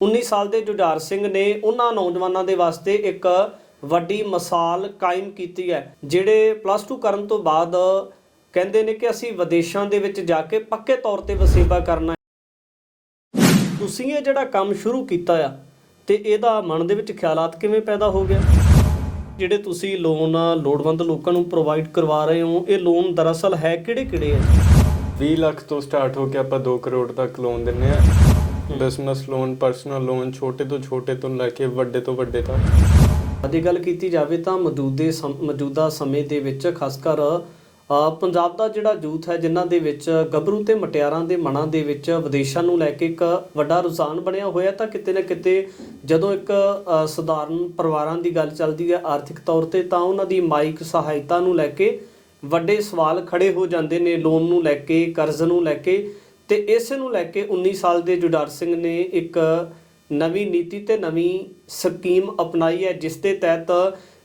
19 ਸਾਲ ਦੇ ਜੁਝਾਰ ਸਿੰਘ ਨੇ ਉਹਨਾਂ ਨੌਜਵਾਨਾਂ ਦੇ ਵਾਸਤੇ ਇੱਕ ਵੱਡੀ ਮਿਸਾਲ ਕਾਇਮ ਕੀਤੀ ਹੈ, ਜਿਹੜੇ ਪਲੱਸ 2 ਕਰਨ ਤੋਂ ਬਾਅਦ ਕਹਿੰਦੇ ਨੇ ਕਿ ਅਸੀਂ ਵਿਦੇਸ਼ਾਂ ਦੇ ਵਿੱਚ ਜਾ ਕੇ ਪੱਕੇ ਤੌਰ ਤੇ ਵਸੇਬਾ ਕਰਨਾ ਤੁਸੀਂ ਇਹ ਜਿਹੜਾ ਕੰਮ ਸ਼ੁਰੂ ਕੀਤਾ ਆ, ਤੇ ਇਹਦਾ ਮਨ ਦੇ ਵਿੱਚ ਖਿਆਲਾਤ ਕਿਵੇਂ ਪੈਦਾ ਹੋ ਗਿਆ ਜਿਹੜੇ ਤੁਸੀਂ ਲੋਨ ਲੋੜਵੰਦ ਲੋਕਾਂ ਨੂੰ ਪ੍ਰੋਵਾਈਡ ਕਰਵਾ ਰਹੇ ਹੋ, ਇਹ ਲੋਨ ਦਰਅਸਲ ਹੈ ਕਿਹੜੇ ਕਿਹੜੇ ਹੈ 20 ਲੱਖ ਤੋਂ ਸਟਾਰਟ ਹੋ ਕੇ ਆਪਾਂ 2 ਕਰੋੜ ਤੱਕ ਲੋਨ ਦਿੰਨੇ ਆ। ਬਿਜ਼ਨਸ ਲੋਨ, ਪਰਸਨਲ ਲੋਨ, ਛੋਟੇ ਤੋਂ ਛੋਟੇ ਤੋਂ ਲੈ ਕੇ ਵੱਡੇ ਤੋਂ ਵੱਡੇ ਤੱਕ। ਅਦੀ ਗੱਲ ਕੀਤੀ ਜਾਵੇ ਤਾਂ ਮੌਜੂਦੇ ਸਮ- ਮੌਜੂਦਾ ਸਮੇਂ ਦੇ ਵਿੱਚ ਖਾਸ ਕਰ ਪੰਜਾਬ ਦਾ ਜਿਹੜਾ ਯੂਥ ਹੈ, ਜਿਨ੍ਹਾਂ ਦੇ ਵਿੱਚ ਗੱਭਰੂ ਤੇ ਮਟਿਆਰਾਂ ਦੇ ਮਨਾਂ ਦੇ ਵਿੱਚ ਵਿਦੇਸ਼ਾਂ ਨੂੰ ਲੈ ਕੇ ਇੱਕ ਵੱਡਾ ਰੁਝਾਨ ਬਣਿਆ ਹੋਇਆ, ਤਾਂ ਕਿਤੇ ਨਾ ਕਿਤੇ ਜਦੋਂ ਇੱਕ ਸਧਾਰਨ ਪਰਿਵਾਰਾਂ ਦੀ ਗੱਲ ਚੱਲਦੀ ਹੈ ਆਰਥਿਕ ਤੌਰ ਤੇ, ਤਾਂ ਉਹਨਾਂ ਦੀ ਮਾਇਕ ਸਹਾਇਤਾ ਨੂੰ ਲੈ ਕੇ ਵੱਡੇ ਸਵਾਲ ਖੜੇ ਹੋ ਜਾਂਦੇ ਨੇ, ਲੋਨ ਨੂੰ ਲੈ ਕੇ, ਕਰਜ਼ ਨੂੰ ਲੈ ਕੇ। ਤੇ ਇਸ ਨੂੰ ਲੈ ਕੇ 19 ਸਾਲ ਦੇ ਜੁਡਾਰ ਸਿੰਘ ਨੇ ਇੱਕ ਨਵੀਂ ਨੀਤੀ ਤੇ ਨਵੀਂ ਸਕੀਮ ਅਪਣਾਈ ਹੈ, ਜਿਸ ਦੇ ਤਹਿਤ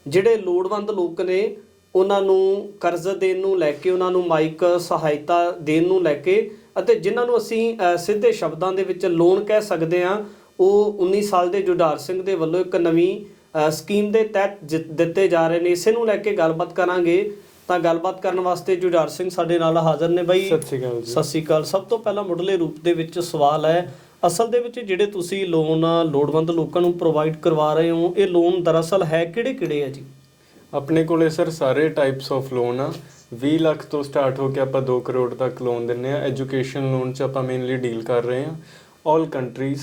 ਜਿਹੜੇ ਲੋੜਵੰਦ ਲੋਕ ਨੇ, ਉਹਨਾਂ ਨੂੰ ਕਰਜ਼ ਦੇਣ ਨੂੰ ਲੈ ਕੇ, ਉਹਨਾਂ ਨੂੰ ਮਾਈਕ ਸਹਾਇਤਾ ਦੇਣ ਨੂੰ ਲੈ ਕੇ ਅਤੇ ਜਿਨ੍ਹਾਂ ਨੂੰ ਅਸੀਂ ਸਿੱਧੇ ਸ਼ਬਦਾਂ ਦੇ ਵਿੱਚ ਲੋਨ ਕਹਿ ਸਕਦੇ ਹਾਂ, ਉਹ 19 ਸਾਲ ਦੇ ਜੁਡਾਰ ਸਿੰਘ ਦੇ ਵੱਲੋਂ ਇੱਕ ਨਵੀਂ ਸਕੀਮ ਦੇ ਤਹਿਤ ਜਿ- ਦਿੱਤੇ ਜਾ ਰਹੇ ਨੇ। ਇਸੇ ਨੂੰ ਲੈ ਕੇ ਗੱਲਬਾਤ ਕਰਾਂਗੇ ਤਾਂ ਗੱਲਬਾਤ ਕਰਨ ਵਾਸਤੇ ਜੁਡਾਰ ਸਿੰਘ ਸਾਡੇ ਨਾਲ ਹਾਜ਼ਰ ਨੇ ਬਾਈ। ਸਤਿ ਸ਼੍ਰੀ ਅਕਾਲ ਜੀ। ਸਤਿ ਸ਼੍ਰੀ ਅਕਾਲ। ਸਭ ਤੋਂ ਪਹਿਲਾਂ ਮੁੱਢਲੇ ਰੂਪ ਦੇ ਵਿੱਚ ਸਵਾਲ ਹੈ ਅਸਲ ਦੇ ਵਿੱਚ ਜਿਹੜੇ ਤੁਸੀਂ ਲੋਨ ਲੋੜਵੰਦ ਲੋਕਾਂ ਨੂੰ ਪ੍ਰੋਵਾਈਡ ਕਰਵਾ ਰਹੇ ਹੋ ਇਹ ਲੋਨ ਦਰਅਸਲ ਹੈ ਕਿਹੜੇ ਕਿਹੜੇ ਹੈ ਜੀ? ਆਪਣੇ ਕੋਲੇ ਸਰ ਸਾਰੇ ਟਾਈਪਸ ਆਫ ਲੋਨ ਆ। 20 ਲੱਖ ਤੋਂ ਸਟਾਰਟ ਹੋ ਕੇ ਆਪਾਂ 2 ਕਰੋੜ ਤੱਕ ਲੋਨ ਦਿੰਨੇ ਆ। ਐਜੂਕੇਸ਼ਨ ਲੋਨ ਚ ਆਪਾਂ ਮੇਨਲੀ ਡੀਲ ਕਰ ਰਹੇ ਆ। 올 countries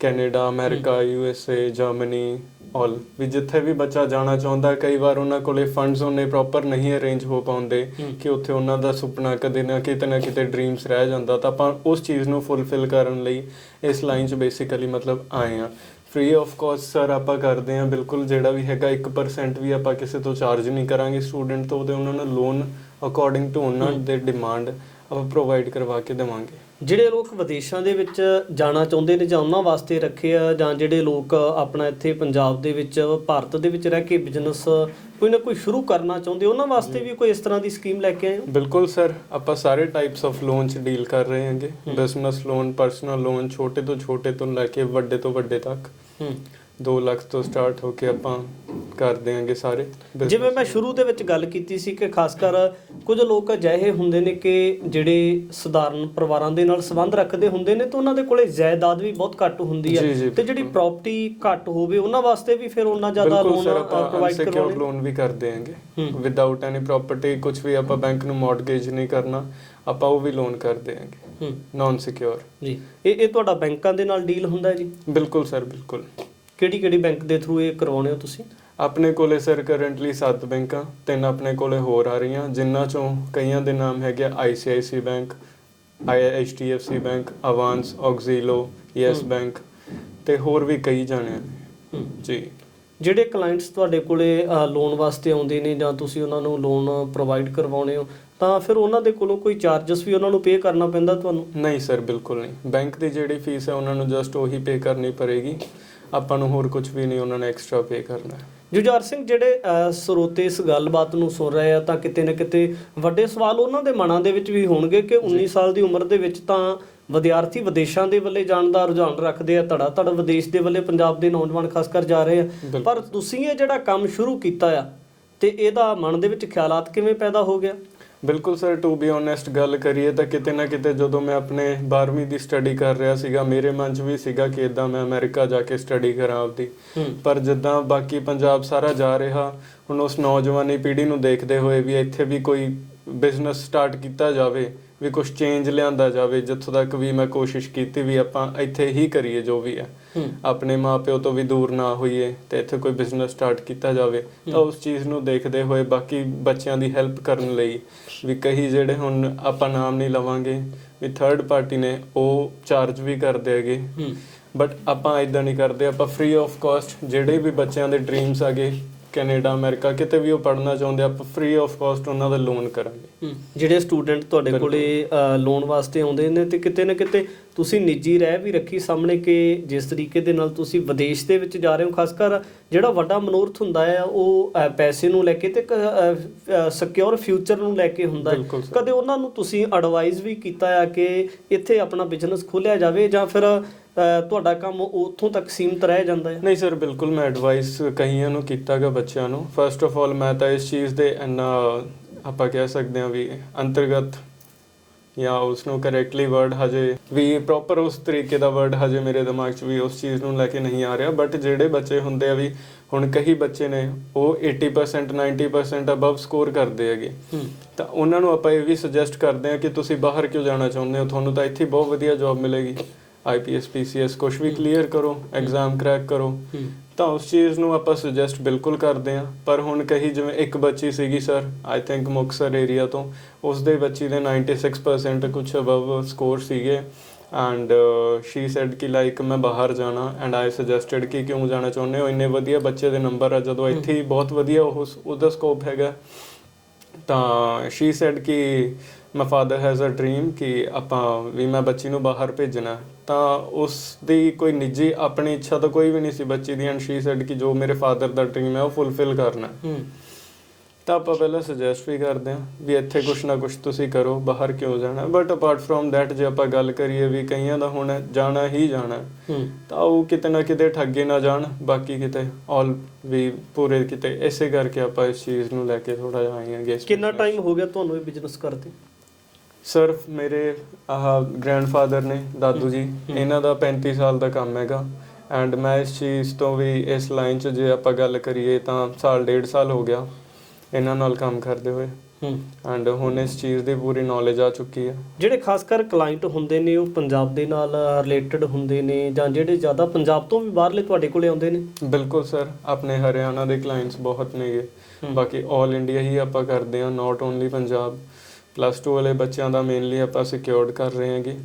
Canada America U S A Germany 올 ਵੀ ਜਿੱਥੇ ਵੀ ਬੱਚਾ ਜਾਣਾ ਚਾਹੁੰਦਾ ਕਈ ਵਾਰ ਉਹਨਾਂ ਕੋਲੇ ਫੰਡਸ ਉਹਨੇ ਪ੍ਰੋਪਰ ਨਹੀਂ ਅਰੇਂਜ ਹੋ ਪਾਉਂਦੇ। ਕਿ ਉੱਥੇ ਉਹਨਾਂ ਦਾ ਸੁਪਨਾ ਕਦੇ ਨਾ ਕਿਤੇ ਨਾ ਕਿਤੇ ਡ੍ਰੀਮਸ ਰਹਿ ਜਾਂਦਾ। ਤਾਂ ਆਪਾਂ ਉਸ ਚੀਜ਼ ਨੂੰ ਫੁੱਲਫਿਲ ਕਰਨ ਲਈ ਇਸ ਲਾਈਨ 'ਚ ਬੇਸਿਕਲੀ ਮਤਲਬ ਆਏ ਆ ਫ੍ਰੀ ਆਫ ਕਾਸਟ ਸਰ ਆਪਾਂ ਕਰਦੇ ਆ ਬਿਲਕੁਲ ਜਿਹੜਾ ਵੀ ਹੈਗਾ 1% ਵੀ ਆਪਾਂ ਕਿਸੇ ਤੋਂ ਚਾਰਜ ਨਹੀਂ ਕਰਾਂਗੇ। ਸਟੂਡੈਂਟ ਤੋਂ ਉਹਦੇ ਉਹਨਾਂ ਨੂੰ ਲੋਨ ਅਕੋਰਡਿੰਗ ਟੂ ਉਹਨਾਂ ਦੇ ਡਿਮਾਂਡ ਆਪਾਂ ਪ੍ਰੋਵਾਈਡ ਕਰਵਾ ਕੇ ਦੇਵਾਂਗੇ। ਜਿਹੜੇ ਲੋਕ ਵਿਦੇਸ਼ਾਂ ਦੇ ਵਿੱਚ ਜਾਣਾ ਚਾਹੁੰਦੇ ਨੇ ਜਾਂ ਉਹਨਾਂ ਵਾਸਤੇ ਰੱਖੇ ਆ ਜਾਂ ਜਿਹੜੇ ਲੋਕ ਆਪਣਾ ਇੱਥੇ ਪੰਜਾਬ ਦੇ ਵਿੱਚ ਭਾਰਤ ਦੇ ਵਿੱਚ ਰਹਿ ਕੇ ਬਿਜ਼ਨਸ ਕੋਈ ਨਾ ਕੋਈ ਸ਼ੁਰੂ ਕਰਨਾ ਚਾਹੁੰਦੇ ਉਹਨਾਂ ਵਾਸਤੇ ਵੀ ਕੋਈ ਇਸ ਤਰ੍ਹਾਂ ਦੀ ਸਕੀਮ ਲੈ ਕੇ ਆਏ ਹੋ? ਬਿਲਕੁਲ ਸਰ ਆਪਾਂ ਸਾਰੇ ਟਾਈਪਸ ਆਫ ਲੋਨ ਚ ਡੀਲ ਕਰ ਰਹੇ ਹਾਂਗੇ। ਬਿਜ਼ਨਸ ਲੋਨ ਪਰਸਨਲ ਲੋਨ ਛੋਟੇ ਤੋਂ ਛੋਟੇ ਤੋਂ ਲੈ ਕੇ ਵੱਡੇ ਤੋਂ ਵੱਡੇ ਤੱਕ। ਹੂੰ। 2 ਲੱਖ ਤੋਂ ਸਟਾਰਟ ਹੋ ਕੇ ਆਪਾਂ ਕਰ ਦਿਆਂਗੇ ਸਾਰੇ business ਜਿਵੇਂ ਮੈਂ ਸ਼ੁਰੂ ਦੇ ਵਿੱਚ ਗੱਲ ਕੀਤੀ ਸੀ ਕਿ ਖਾਸ ਕਰ ਕੁਝ ਲੋਕ ਅਜਿਹੇ ਹੁੰਦੇ ਨੇ ਕਿ ਜਿਹੜੇ ਸਧਾਰਨ ਪਰਿਵਾਰਾਂ ਦੇ ਨਾਲ ਸੰਬੰਧ ਰੱਖਦੇ ਹੁੰਦੇ ਨੇ ਤਾਂ ਉਹਨਾਂ ਦੇ ਕੋਲੇ ਜਾਇਦਾਦ ਵੀ ਬਹੁਤ ਘੱਟ ਹੁੰਦੀ ਹੈ ਜੀ, ਤੇ ਜਿਹੜੀ ਬਿਲਕੁਲ। ਪ੍ਰਾਪਰਟੀ ਘੱਟ ਹੋਵੇ ਉਹਨਾਂ ਵਾਸਤੇ ਵੀ ਫਿਰ ਉਹਨਾਂ ਜ਼ਿਆਦਾ ਬਿਲਕੁਲ ਸਰ ਲੋਨ ਆਪਾਂ ਪ੍ਰੋਵਾਈਡ ਅਨਸਿਕਿਉਰਡ ਕਰਵਾਉਣੇ ਲੋਨ ਵੀ ਕਰ ਹਮ। ਵਿਦਆਊਟ ਐਨੀ ਪ੍ਰਾਪਰਟੀ ਕੁਝ ਵੀ ਆਪਾਂ ਬੈਂਕ ਨੂੰ ਮਾਰਟਗੇਜ ਨਹੀਂ ਕਰਨਾ ਆਪਾਂ ਉਹ ਵੀ ਲੋਨ ਕਰ ਦਿਆਂਗੇ। ਹੂੰ। ਨਾਨ ਸਿਕਿਉਰ ਜੀ। ਇਹ ਇਹ ਤੁਹਾਡਾ ਬੈਂਕਾਂ ਦੇ ਨਾਲ ਡੀਲ ਹੁੰਦਾ ਹੈ ਜੀ? ਬਿਲਕੁਲ ਸਰ ਬਿਲਕੁਲ। ਕਿਹੜੀ ਕਿਹੜੀ ਬੈਂਕ ਦੇ ਥਰੂ ਇਹ ਕਰਵਾਉਣੇ ਹੋ ਤੁਸੀਂ? ਆਪਣੇ ਕੋਲੇ ਸਰ ਕਰੰਟਲੀ 7 ਬੈਂਕਾਂ ਤਿੰਨ ਆਪਣੇ ਕੋਲੇ ਹੋਰ ਆ ਰਹੀਆਂ ਜਿਨ੍ਹਾਂ ਚੋਂ ਕਈਆਂ ਦੇ ਨਾਮ ਹੈਗੇ ICICI bank IHDFC bank Avanse Auxilo Yes. Bank ਤੇ ਹੋਰ ਵੀ ਕਈ ਜਾਣੇ ਨੇ ਜੀ। ਜਿਹੜੇ ਕਲਾਇੰਟਸ ਤੁਹਾਡੇ ਕੋਲੇ ਲੋਨ ਵਾਸਤੇ ਆਉਂਦੇ ਨੇ ਜਾਂ ਤੁਸੀਂ ਉਹਨਾਂ ਨੂੰ ਲੋਨ ਪ੍ਰੋਵਾਈਡ ਕਰਵਾਉਣੇ ਹੋ ਤਾਂ ਫਿਰ ਉਹਨਾਂ ਦੇ ਕੋਲੋਂ ਕੋਈ ਚਾਰजेस ਵੀ ਉਹਨਾਂ ਨੂੰ ਪੇ ਕਰਨਾ ਪੈਂਦਾ ਤੁਹਾਨੂੰ? ਨਹੀਂ ਸਰ ਬਿਲਕੁਲ ਨਹੀਂ। ਬੈਂਕ ਦੀ ਜਿਹੜੀ ਫੀਸ ਹੈ ਉਹਨਾਂ ਨੂੰ ਜਸਟ ਉਹੀ ਪੇ ਕਰਨੀ ਪੜੇਗੀ ਆਪਾਂ ਨੂੰ ਹੋਰ ਕੁਝ ਵੀ ਨਹੀਂ ਉਹਨਾਂ ਨੇ ਐਕਸਟਰਾ ਪੇ ਕਰਨਾ ਹੈ। ਜੁਝਾਰ ਸਿੰਘ ਜਿਹੜੇ ਸਰੋਤੇ ਇਸ ਗੱਲਬਾਤ ਨੂੰ ਸੁਣ ਰਹੇ ਆ ਤਾਂ ਕਿਤੇ ਨਾ ਕਿਤੇ ਵੱਡੇ ਸਵਾਲ ਉਹਨਾਂ ਦੇ ਮਨਾਂ ਦੇ ਵਿੱਚ ਵੀ ਹੋਣਗੇ ਕਿ 19 ਸਾਲ ਦੀ ਉਮਰ ਦੇ ਵਿੱਚ ਤਾਂ ਵਿਦਿਆਰਥੀ ਵਿਦੇਸ਼ਾਂ ਦੇ ਵੱਲੇ ਜਾਣ ਦਾ ਰੁਝਾਨ ਰੱਖਦੇ ਆ ਧੜਾ ਧੜ ਵਿਦੇਸ਼ ਦੇ ਵੱਲੇ ਪੰਜਾਬ ਦੇ ਨੌਜਵਾਨ ਖਾਸ ਕਰ ਜਾ ਰਹੇ ਆ। ਪਰ ਤੁਸੀਂ ਇਹ ਜਿਹੜਾ ਕੰਮ ਸ਼ੁਰੂ ਕੀਤਾ ਆ ਤੇ ਇਹਦਾ ਮਨ ਦੇ ਵਿੱਚ ਖਿਆਲਾਤ ਕਿਵੇਂ ਪੈਦਾ ਹੋ ਗਿਆ ਬਿਲਕੁਲ ਸਰ ਟੂ ਬੀ ਓਨੈਸਟ ਗੱਲ ਕਰੀਏ ਤਾਂ ਕਿਤੇ ਨਾ ਕਿਤੇ ਜਦੋਂ ਮੈਂ ਆਪਣੇ 12ਵੀਂ ਦੀ ਸਟੱਡੀ ਕਰ ਰਿਹਾ ਸੀਗਾ ਮੇਰੇ ਮਨ 'ਚ ਵੀ ਸੀਗਾ ਕਿ ਇਦਾਂ ਮੈਂ ਅਮਰੀਕਾ ਜਾ ਕੇ ਸਟੱਡੀ ਕਰਾਂ ਆਪਦੀ। ਪਰ ਜਿੱਦਾਂ ਬਾਕੀ ਪੰਜਾਬ ਸਾਰਾ ਜਾ ਰਿਹਾ ਹੁਣ ਉਸ ਨੌਜਵਾਨੀ ਪੀੜ੍ਹੀ ਨੂੰ ਦੇਖਦੇ ਹੋਏ ਵੀ ਇੱਥੇ ਵੀ ਕੋਈ ਬਿਜ਼ਨਸ ਸਟਾਰਟ ਕੀਤਾ ਜਾਵੇ ਵੀ ਕੁਝ ਚੇਂਜ ਲਿਆਂਦਾ ਜਾਵੇ ਜਿੱਥੋਂ ਤੱਕ ਵੀ ਮੈਂ ਕੋਸ਼ਿਸ਼ ਕੀਤੀ ਵੀ ਆਪਾਂ ਇੱਥੇ ਹੀ ਕਰੀਏ ਜੋ ਵੀ ਹੈ। ਆਪਣੇ ਮਾਪਿਓ ਤੋਂ ਵੀ ਦੂਰ ਨਾ ਹੋਈਏ ਤੇ ਇੱਥੇ ਕੋਈ ਬਿਜ਼ਨਸ ਸਟਾਰਟ ਕੀਤਾ ਜਾਵੇ ਤਾਂ। ਉਸ ਚੀਜ਼ ਨੂੰ ਦੇਖਦੇ ਹੋਏ ਬਾਕੀ ਬੱਚਿਆਂ ਦੀ ਹੈਲਪ ਕਰਨ ਲਈ ਵੀ ਕਈ ਜਿਹੜੇ ਹੁਣ ਆਪਾਂ ਨਾਮ ਨਹੀਂ ਲਵਾਂਗੇ ਵੀ ਥਰਡ ਪਾਰਟੀ ਨੇ ਉਹ ਚਾਰਜ ਵੀ ਕਰਦੇ ਹੈਗੇ। ਬਟ ਆਪਾਂ ਇਦਾਂ ਨਹੀਂ ਕਰਦੇ ਆਪਾਂ ਫ੍ਰੀ ਆਫ ਕਾਸਟ ਜਿਹੜੇ ਵੀ ਬੱਚਿਆਂ ਦੇ ਡ੍ਰੀਮਸ ਆਗੇ ਕੈਨੇਡਾ ਅਮਰੀਕਾ ਕਿਤੇ ਵੀ ਉਹ ਪੜ੍ਹਨਾ ਚਾਹੁੰਦੇ ਆ, ਆਪਾਂ ਫ੍ਰੀ ਆਫ ਕਾਸਟ ਉਹਨਾਂ ਦਾ ਲੋਨ ਕਰਾਂਗੇ ਜਿਹੜੇ ਸਟੂਡੈਂਟ ਤੁਹਾਡੇ। ਕੋਲੇ ਲੋਨ ਵਾਸਤੇ ਆਉਂਦੇ ਨੇ ਤੇ ਕਿਤੇ ਨਾ ਕਿਤੇ ਤੁਸੀਂ ਨਿੱਜੀ ਰਹਿ ਵੀ ਰੱਖੀ ਸਾਹਮਣੇ ਕਿ ਜਿਸ ਤਰੀਕੇ ਦੇ ਨਾਲ ਤੁਸੀਂ ਵਿਦੇਸ਼ ਦੇ ਵਿੱਚ ਜਾ ਰਹੇ ਹੋ ਖਾਸ ਕਰ ਜਿਹੜਾ ਵੱਡਾ ਮਨੋਰਥ ਹੁੰਦਾ ਹੈ ਉਹ ਅ, ਪੈਸੇ ਨੂੰ ਲੈ ਕੇ ਤੇ ਸਿਕਿਉਰ ਫਿਊਚਰ ਨੂੰ ਲੈ ਕੇ ਹੁੰਦਾ ਬਿਲਕੁਲ ਹੈ। ਕਦੇ ਉਹਨਾਂ ਨੂੰ ਤੁਸੀਂ ਐਡਵਾਈਸ ਵੀ ਕੀਤਾ ਹੈ ਕਿ ਇੱਥੇ ਆਪਣਾ ਬਿਜ਼ਨਸ ਖੋਲ੍ਹਿਆ ਜਾਵੇ ਜਾਂ ਫਿਰ ਤੁਹਾਡਾ ਕੰਮ ਉੱਥੋਂ ਤੱਕ ਸੀਮਤ ਰਹਿ ਜਾਂਦਾ ਹੈ? ਨਹੀਂ ਸਰ ਬਿਲਕੁਲ ਮੈਂ ਐਡਵਾਈਸ ਕਈਆਂ ਨੂੰ ਕੀਤਾਗਾ ਬੱਚਿਆਂ ਨੂੰ। ਫਸਟ ਆਫ ਆਲ ਮੈਂ ਤਾਂ ਇਸ ਚੀਜ਼ ਦੇ ਇੰਨਾ ਆਪਾਂ ਕਹਿ ਸਕਦੇ ਹਾਂ ਵੀ ਅੰਤਰਗਤ ਜਾਂ ਉਸ ਨੂੰ ਕਰੈਕਟਲੀ ਵਰਡ ਹਜੇ ਵੀ ਪ੍ਰੋਪਰ ਉਸ ਤਰੀਕੇ ਦਾ ਵਰਡ ਹਜੇ ਮੇਰੇ ਦਿਮਾਗ 'ਚ ਵੀ ਉਸ ਚੀਜ਼ ਨੂੰ ਲੈ ਕੇ ਨਹੀਂ ਆ ਰਿਹਾ। ਬਟ ਜਿਹੜੇ ਬੱਚੇ ਹੁੰਦੇ ਆ ਵੀ ਹੁਣ ਕਈ ਬੱਚੇ ਨੇ ਉਹ 80% 90% ਅਬਵ ਸਕੋਰ ਕਰਦੇ ਹੈਗੇ। ਤਾਂ ਉਹਨਾਂ ਨੂੰ ਆਪਾਂ ਇਹ ਵੀ ਸੁਜੈਸਟ ਕਰਦੇ ਹਾਂ ਕਿ ਤੁਸੀਂ ਬਾਹਰ ਕਿਉਂ ਜਾਣਾ ਚਾਹੁੰਦੇ ਹੋ? ਤੁਹਾਨੂੰ ਤਾਂ ਇੱਥੇ ਬਹੁਤ ਵਧੀਆ ਜੌਬ ਮਿਲੇਗੀ। ਆਈਪੀਐਸ ਪੀਸੀਐਸ ਕੁਝ ਵੀ ਕਲੀਅਰ ਕਰੋ ਐਗਜ਼ਾਮ ਕਰੈਕ ਕਰੋ ਤਾਂ ਉਸ ਚੀਜ਼ ਨੂੰ ਆਪਾਂ ਸੁਜੈਸਟ ਬਿਲਕੁਲ ਕਰਦੇ ਹਾਂ। ਪਰ ਹੁਣ ਕਹੀ ਜਿਵੇਂ ਇੱਕ ਬੱਚੀ ਸੀਗੀ sir I think Muktsar area ਤੋਂ ਉਸ ਦੇ ਬੱਚੀ ਦੇ 96% ਕੁਝ ਅਬਵ ਸਕੋਰ ਸੀਗੇ। ਐਂਡ ਸ਼ੀ ਸੈਡ ਕਿ ਲਾਈਕ ਮੈਂ ਬਾਹਰ ਜਾਣਾ ਐਂਡ ਆਈ ਸੁਜੈਸਟਡ ਕਿ ਕਿਉਂ ਜਾਣਾ ਚਾਹੁੰਦੇ ਹੋ? ਇੰਨੇ ਵਧੀਆ ਬੱਚੇ ਦੇ ਨੰਬਰ ਆ ਜਦੋਂ ਇੱਥੇ ਹੀ ਬਹੁਤ ਵਧੀਆ ਉਹ ਉਹਦਾ ਸਕੋਪ ਹੈਗਾ। ਤਾਂ ਸ਼ੀ ਸੈਡ ਕਿ my father has a dream ਕਿ ਆਪਾਂ ਵੀ ਮੈਂ ਬੱਚੀ ਨੂੰ ਬਾਹਰ ਭੇਜਣਾ। ਤਾਂ ਉਸ ਦੀ ਕੋਈ ਨਿੱਜੀ ਆਪਣੀ ਇੱਛਾ ਤਾਂ ਕੋਈ ਵੀ ਨਹੀਂ ਸੀ ਬੱਚੀ ਦੀ ਐਂਡ ਸ਼ੀ ਸੈਡ ਕਿ ਜੋ ਮੇਰੇ ਫਾਦਰ ਦਾ ਡ੍ਰੀਮ ਹੈ ਉਹ ਫੁੱਲਫਿਲ ਕਰਨਾ। ਤਾਂ ਆਪਾਂ ਪਹਿਲਾਂ ਸੁਜੈਸਟ ਵੀ ਕਰਦੇ ਹਾਂ ਵੀ ਇੱਥੇ ਕੁਛ ਨਾ ਕੁਛ ਤੁਸੀਂ ਕਰੋ ਬਾਹਰ ਕਿਉਂ ਜਾਣਾ? ਬਟ ਅਪਾਰਟ ਫਰੋਮ ਥੈਟ ਜੇ ਆਪਾਂ ਗੱਲ ਕਰੀਏ ਵੀ ਕਈਆਂ ਦਾ ਹੁਣ ਜਾਣਾ ਹੀ ਜਾਣਾ ਤਾਂ ਉਹ ਕਿਤੇ ਨਾ ਕਿਤੇ ਠੱਗੇ ਨਾ ਜਾਣ ਬਾਕੀ ਕਿਤੇ ਆਲ ਵੀ ਪੂਰੇ ਕਿਤੇ ਇਸੇ ਕਰਕੇ ਆਪਾਂ ਇਸ ਚੀਜ਼ ਨੂੰ ਲੈ ਕੇ ਥੋੜਾ ਜਿਹਾ ਆਏ ਕਿੰਨਾ ਟਾਈਮ ਹੋ ਗਿਆ ਤੁਹਾਨੂੰ ਇਹ ਬਿਜ਼ਨਸ ਕਰਦੇ? ਸਰ ਮੇਰੇ ਆਹ ਗ੍ਰੈਂਡਫਾਦਰ ਨੇ ਦਾਦੂ ਜੀ ਇਹਨਾਂ ਦਾ 35 ਸਾਲ ਦਾ ਕੰਮ ਹੈਗਾ। ਐਂਡ ਮੈਂ ਇਸ ਚੀਜ਼ ਤੋਂ ਵੀ ਇਸ ਲਾਈਨ 'ਚ ਜੇ ਆਪਾਂ ਗੱਲ ਕਰੀਏ ਤਾਂ ਸਾਲ ਡੇਢ ਸਾਲ ਹੋ ਗਿਆ ਇਹਨਾਂ ਨਾਲ ਕੰਮ ਕਰਦੇ ਹੋਏ। ਐਂਡ ਹੁਣ ਇਸ ਚੀਜ਼ ਦੀ ਪੂਰੀ ਨੌਲੇਜ ਆ ਚੁੱਕੀ ਹੈ ਜਿਹੜੇ ਖਾਸ ਕਰ ਕਲਾਇੰਟ ਹੁੰਦੇ ਨੇ ਉਹ ਪੰਜਾਬ ਦੇ ਨਾਲ ਰਿਲੇਟਡ ਹੁੰਦੇ ਨੇ ਜਾਂ ਜਿਹੜੇ ਜ਼ਿਆਦਾ ਪੰਜਾਬ ਤੋਂ ਵੀ ਬਾਹਰਲੇ ਤੁਹਾਡੇ ਕੋਲੇ ਆਉਂਦੇ ਨੇ? ਬਿਲਕੁਲ ਸਰ ਆਪਣੇ ਹਰਿਆਣਾ ਦੇ ਕਲਾਇੰਟਸ ਬਹੁਤ ਨੇਗੇ। ਬਾਕੀ 올 ਇੰਡੀਆ ਹੀ ਆਪਾਂ ਕਰਦੇ ਹਾਂ ਨਾਟ ਓਨਲੀ ਪੰਜਾਬ। ਪਲੱਸ 2 ਵਾਲੇ ਬੱਚਿਆਂ ਦਾ ਮੇਨਲੀ ਆਪਾਂ ਸਿਕਿਉਰਡ ਕਰ ਰਹੇ ਹਾਂਗੇ।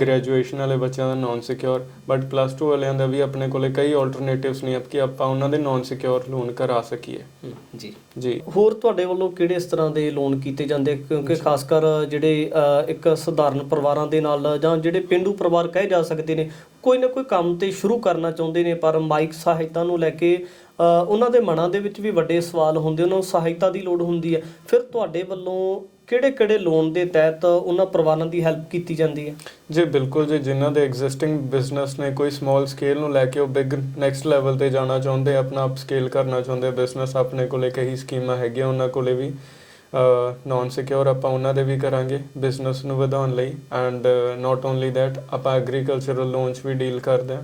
ਗ੍ਰੈਜੂਏਸ਼ਨ ਵਾਲੇ ਬੱਚਿਆਂ ਦਾ ਨਾਨ ਸਿਕਿਉਰ ਬਟ ਪਲੱਸ 2 ਵਾਲਿਆਂ ਦਾ ਵੀ ਆਪਣੇ ਕੋਲੇ ਕਈ ਆਲਟਰਨੇਟਿਵਸ ਨੇ ਕਿ ਆਪਾਂ ਉਹਨਾਂ ਦੇ ਨਾਨ ਸਿਕਿਉਰ ਲੋਨ ਕਰਾ ਸਕੀਏ। ਜੀ। ਜੀ। ਹੋਰ ਤੁਹਾਡੇ ਵੱਲੋਂ ਕਿਹੜੇ ਇਸ ਤਰ੍ਹਾਂ ਦੇ ਲੋਨ ਕੀਤੇ ਜਾਂਦੇ? ਕਿਉਂਕਿ ਖਾਸ ਕਰ ਜਿਹੜੇ ਇੱਕ ਸਧਾਰਨ ਪਰਿਵਾਰਾਂ ਦੇ ਨਾਲ ਜਾਂ ਜਿਹੜੇ ਪਿੰਡੂ ਪਰਿਵਾਰ ਕਹੇ ਜਾ ਸਕਦੇ ਨੇ ਕੋਈ ਨਾ ਕੋਈ ਕੰਮ ਤੇ ਸ਼ੁਰੂ ਕਰਨਾ ਚਾਹੁੰਦੇ ਨੇ ਪਰ ਮਾਈਕ ਸਹਾਇਤਾ ਨੂੰ ਲੈ ਕੇ ਉਹਨਾਂ ਦੇ ਮਨਾਂ ਦੇ ਵਿੱਚ ਵੀ ਵੱਡੇ ਸਵਾਲ ਹੁੰਦੇ, ਉਹਨਾਂ ਨੂੰ ਸਹਾਇਤਾ ਦੀ ਲੋੜ ਹੁੰਦੀ ਹੈ। ਫਿਰ ਤੁਹਾਡੇ ਵੱਲੋਂ ਕਿਹੜੇ-ਕਿਹੜੇ ਲੋਨ ਦੇ ਤਹਿਤ ਉਹਨਾਂ ਪਰਿਵਾਰਾਂ ਦੀ ਹੈਲਪ ਕੀਤੀ ਜਾਂਦੀ ਹੈ? ਜੀ, ਬਿਲਕੁਲ ਜੀ, ਜਿਨ੍ਹਾਂ ਦੇ ਐਗਜ਼ਿਸਟਿੰਗ ਬਿਜ਼ਨਸ ਨੇ ਕੋਈ ਸਮਾਲ ਸਕੇਲ ਨੂੰ ਲੈ ਕੇ ਉਹ ਬਿਗ ਨੈਕਸਟ ਲੈਵਲ ਤੇ ਜਾਣਾ ਚਾਹੁੰਦੇ, ਆਪਣਾ ਅਪ ਸਕੇਲ ਕਰਨਾ ਚਾਹੁੰਦੇ ਬਿਜ਼ਨਸ ਆਪਣੇ ਕੋਲੇ ਕਈ ਸਕੀਮਾਂ ਹੈਗੀਆਂ, ਉਹਨਾਂ ਕੋਲੇ ਵੀ ਨਾਨ ਸਿਕਿਉਰ ਆਪਾਂ ਉਹਨਾਂ ਦੇ ਵੀ ਕਰਾਂਗੇ ਬਿਜ਼ਨਸ ਨੂੰ ਵਧਾਉਣ ਲਈ। ਐਂਡ ਨਾਟ ਓਨਲੀ ਥੈਟ ਆਪਾਂ ਐਗਰੀਕਲਚਰਲ ਲੋਨਸ ਵੀ ਡੀਲ ਕਰਦੇ ਹਾਂ।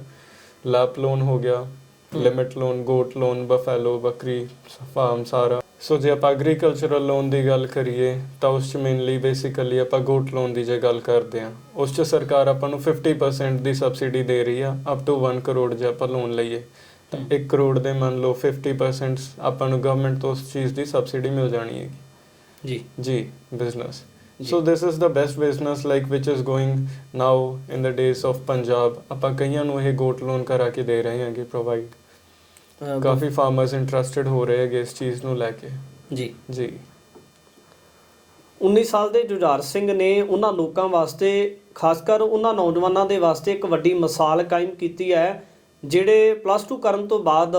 ਲਾਪ ਲੋਨ ਹੋ ਗਿਆ limit loan goat loan buffalo ਬੱਕਰੀ ਫਾਰਮ ਸਾਰਾ। ਸੋ ਜੇ ਆਪਾਂ ਐਗਰੀਕਲਚਰਲ ਲੋਨ ਦੀ ਗੱਲ ਕਰੀਏ ਤਾਂ ਉਸ ਚ ਮੇਨਲੀ ਬੇਸਿਕਲੀ ਆਪਾਂ ਗੋਟ ਲੋਨ ਦੀ ਜੇ ਗੱਲ ਕਰਦੇ ਹਾਂ। ਉਸ ਚ ਸਰਕਾਰ ਆਪਾਂ ਨੂੰ 50% ਦੀ ਸਬਸਿਡੀ ਦੇ ਰਹੀ ਆ ਅਪ ਟੂ 1 ਕਰੋੜ ਜੇ ਆਪਾਂ ਲੋਨ ਲਈਏ। ਤਾਂ 1 ਕਰੋੜ ਦੇ ਮੰਨ ਲਓ 50% ਆਪਾਂ ਨੂੰ ਗਵਰਨਮੈਂਟ ਤੋਂ ਉਸ ਚੀਜ਼ ਦੀ ਸਬਸਿਡੀ ਮਿਲ ਜਾਣੀ ਹੈ ਜੀ। ਜੀ business. So this is the best business like which is going now in the days of Punjab. ਆਪਾਂ ਕਈਆਂ ਨੂੰ ਇਹ ਗੋਟ ਲੋਨ ਕਰਾ ਕੇ ਦੇ ਰਹੇ ਹਾਂਗੇ ਪ੍ਰੋਵਾਈਡ ਕਾਫੀ ਫਾਰਮਰਸ ਇੰਟਰਸਟਿਡ ਹੋ ਰਹੇ ਹੈਗੇ ਇਸ ਚੀਜ਼ ਨੂੰ ਲੈ ਕੇ ਜੀ ਜੀ 19 ਸਾਲ ਦੇ ਜੁਝਾਰ ਸਿੰਘ ਨੇ ਉਹਨਾਂ ਲੋਕਾਂ ਵਾਸਤੇ ਖਾਸ ਕਰ ਉਹਨਾਂ ਨੌਜਵਾਨਾਂ ਦੇ ਵਾਸਤੇ ਇੱਕ ਵੱਡੀ ਮਿਸਾਲ ਕਾਇਮ ਕੀਤੀ ਹੈ ਜਿਹੜੇ ਪਲੱਸ 2 ਕਰਨ ਤੋਂ ਬਾਅਦ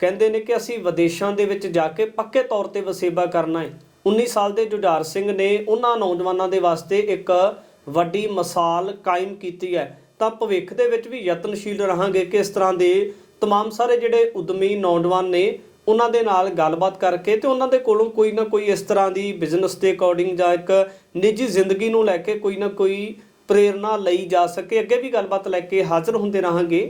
ਕਹਿੰਦੇ ਨੇ ਕਿ ਅਸੀਂ ਵਿਦੇਸ਼ਾਂ ਦੇ ਵਿੱਚ ਜਾ ਕੇ ਪੱਕੇ ਤੌਰ ਤੇ ਵਸੇਬਾ ਕਰਨਾ ਹੈ। 19 ਸਾਲ ਦੇ ਜੁਝਾਰ ਸਿੰਘ ਨੇ ਉਹਨਾਂ ਨੌਜਵਾਨਾਂ ਦੇ ਵਾਸਤੇ ਇੱਕ ਵੱਡੀ ਮਿਸਾਲ ਕਾਇਮ ਕੀਤੀ ਹੈ ਤਾਂ ਭਵਿੱਖ ਦੇ ਵਿੱਚ ਵੀ ਯਤਨਸ਼ੀਲ ਰਹਾਂਗੇ ਕਿ ਇਸ ਤਰ੍ਹਾਂ ਦੇ तमाम ਸਾਰੇ ਜਿਹੜੇ ਉਦਮੀ ਨੌਜਵਾਨ ਨੇ ਉਹਨਾਂ ਦੇ ਨਾਲ ਗੱਲਬਾਤ ਕਰਕੇ ਤੇ ਉਹਨਾਂ ਦੇ ਕੋਲੋਂ ਕੋਈ ਨਾ ਕੋਈ ਇਸ ਤਰ੍ਹਾਂ ਦੀ ਬਿਜ਼ਨਸ ਦੇ ਅਕੋਰਡਿੰਗ ਜਾਂ ਇੱਕ ਨਿੱਜੀ ਜ਼ਿੰਦਗੀ ਨੂੰ ਲੈ ਕੇ ਕੋਈ ਨਾ ਕੋਈ ਪ੍ਰੇਰਣਾ ਲਈ ਜਾ ਸਕੇ ਅੱਗੇ ਵੀ ਗੱਲਬਾਤ ਲੈ ਕੇ ਹਾਜ਼ਰ ਹੁੰਦੇ ਰਹਾਂਗੇ